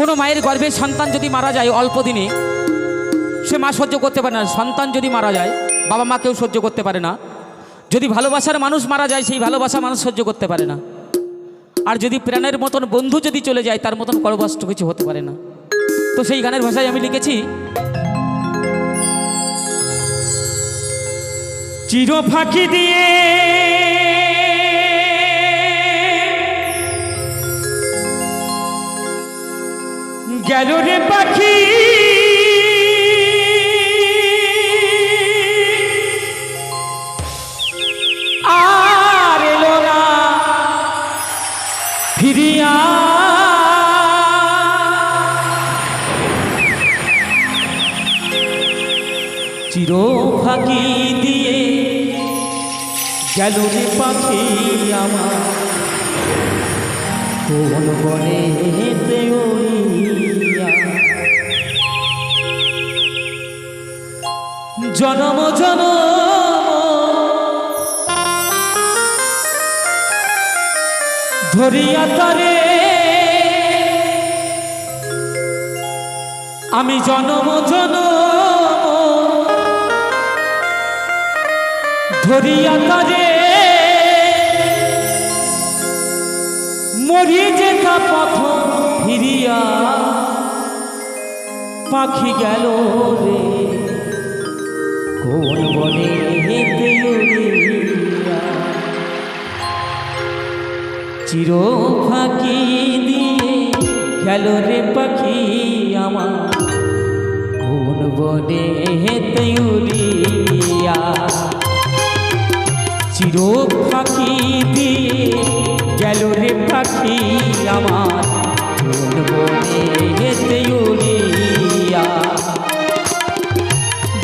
কোনো মায়ের গর্ভের সন্তান যদি মারা যায় অল্প দিনে, সে মা সহ্য করতে পারে না। সন্তান যদি মারা যায়, বাবা মা কেউ সহ্য করতে পারে না। যদি ভালোবাসার মানুষ মারা যায়, সেই ভালোবাসা মানুষ সহ্য করতে পারে না। আর যদি প্রাণের মতন বন্ধু যদি চলে যায়, তার মতন কষ্ট কিছু হতে পারে না। তো সেই গানের ভাষায় আমি লিখেছি চির ফাঁকি দিয়ে গেল রে পাখি। আর এলো না। ফিরিয়া। চির ফাঁকি দিয়ে গেল রে পাখি আমার। কোন বনে জনম জন ধরিয়া তারে। আমি জনম জন ধরিয়া তারে। মরি যেতা পথ ফিরিয়া, পাখি গেল রে। কোন বনে উড়িয়া চির ফাঁকি দিয়ে গেল রে পাখি আমার। কোন বনে উড়িয়া চির ফাঁকি দিয়ে গেল রে পাখি আমার। কোন বনে হেতে উড়িয়া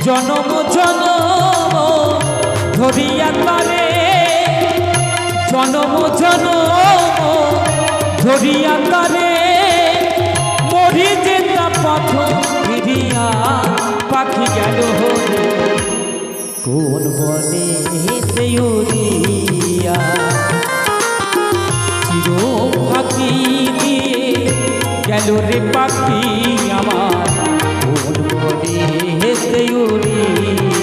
জনম জনম ধরিয়া তারে। জনম জনম ধরিয়া তারে। মরি যেতা পথ ফিরিয়া পাখি গেল কোন হেতে উড়িয়া চির ফাঁকি দিয়ে গেল রে পাখি আমার। হেতে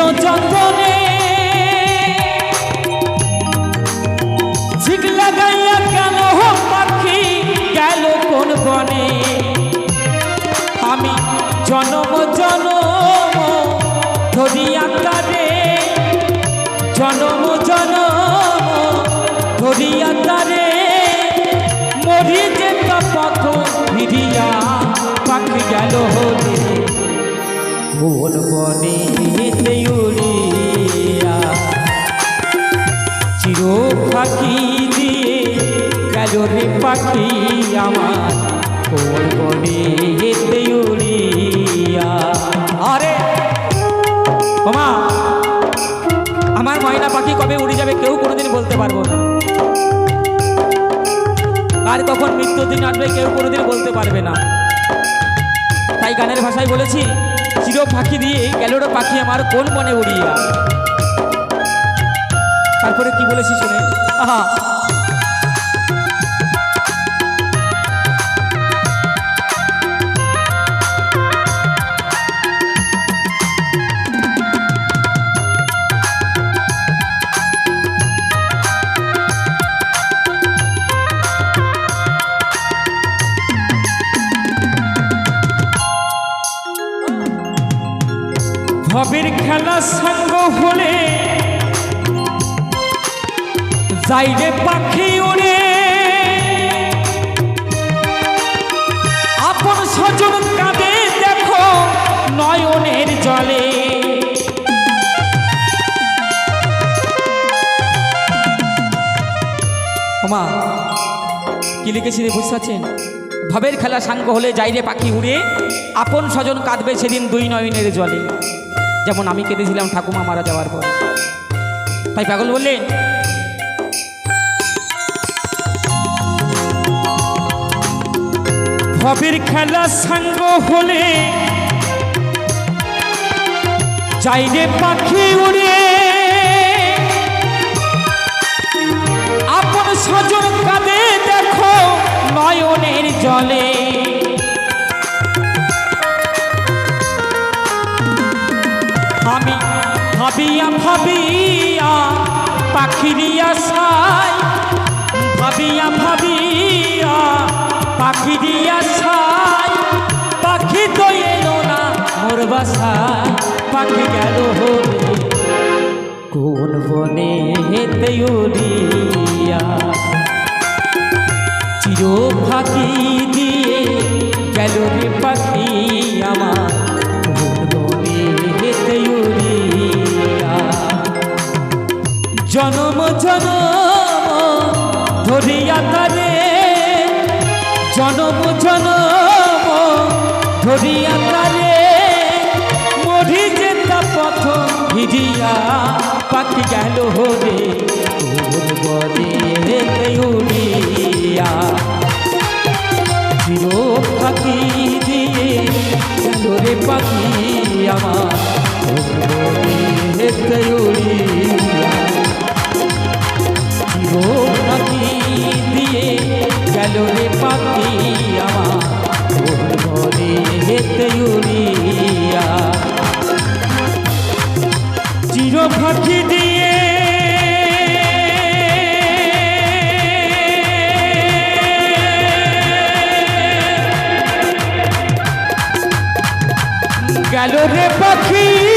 ছিল যতনে ঝিক লাগাইয়া গেল পাখি গেল কোন বনে? আমি জনম জনম ধরিয়া তারে জনম জনম ধরিয়া তারে মরি যেতা পথ ফিরিয়া পাখি গেল কোন বনে উড়িয়া চির পাখি দিয়ে গেল রে পাখি আমার। কোন বনে উড়িয়া আরে, ওমা, আমার ময়না পাখি কবে উড়ে যাবে কেউ কোনোদিন বলতে পারব না। আর কখন মৃত্যুর দিন আসবে কেউ কোনোদিন বলতে পারবে না। তাই গানের ভাষায় বলেছি চির পাখি দিয়ে গেল রে পাখি আমার কোন মনে উড়িয়া? তারপরে কি বলেছি শুনে? আহা ভবের খেলা সঙ্গ হলে যাইরে পাখি উড়ে। আপন স্বজন কাঁদে দেখো নয়নের জলে। ওমা, কি লিখেছি বুঝতে পারছেন ভবের খেলা সাঙ্গ হলে যাইরে পাখি উড়ে, আপন স্বজন কাঁদবে সেদিন দুই নয়নের জলে। যেমন আমি কেঁদেছিলাম ঠাকুমা মারা যাওয়ার পর। তাই পাগল বললেন ভবের খেলা সঙ্গ হলে চাইরে পাখি উড়ে। আপন স্বজন কাঁদে দেখো নয়নের জলে। ভাবিয়া পাখিরিয়া সাই ভাবিয়া ভাবিয়া পাখি দিয়া ছাই পাখি তো এলো না মোর বাসায়, পাখি গেল হরে কোন বনে হেতে উড়িয়া। চির ফাঁকি দিয়ে গেল রে পাখি আমার। ধরিয়া তারে মরি যেতা পথ ভিজিয়া, পাখি গেল হরে উড়িয়া। চির পাখি দিয়ে গেল রে পাখি আমার। চির পাখি দিয়ে। গেল রে পাখি।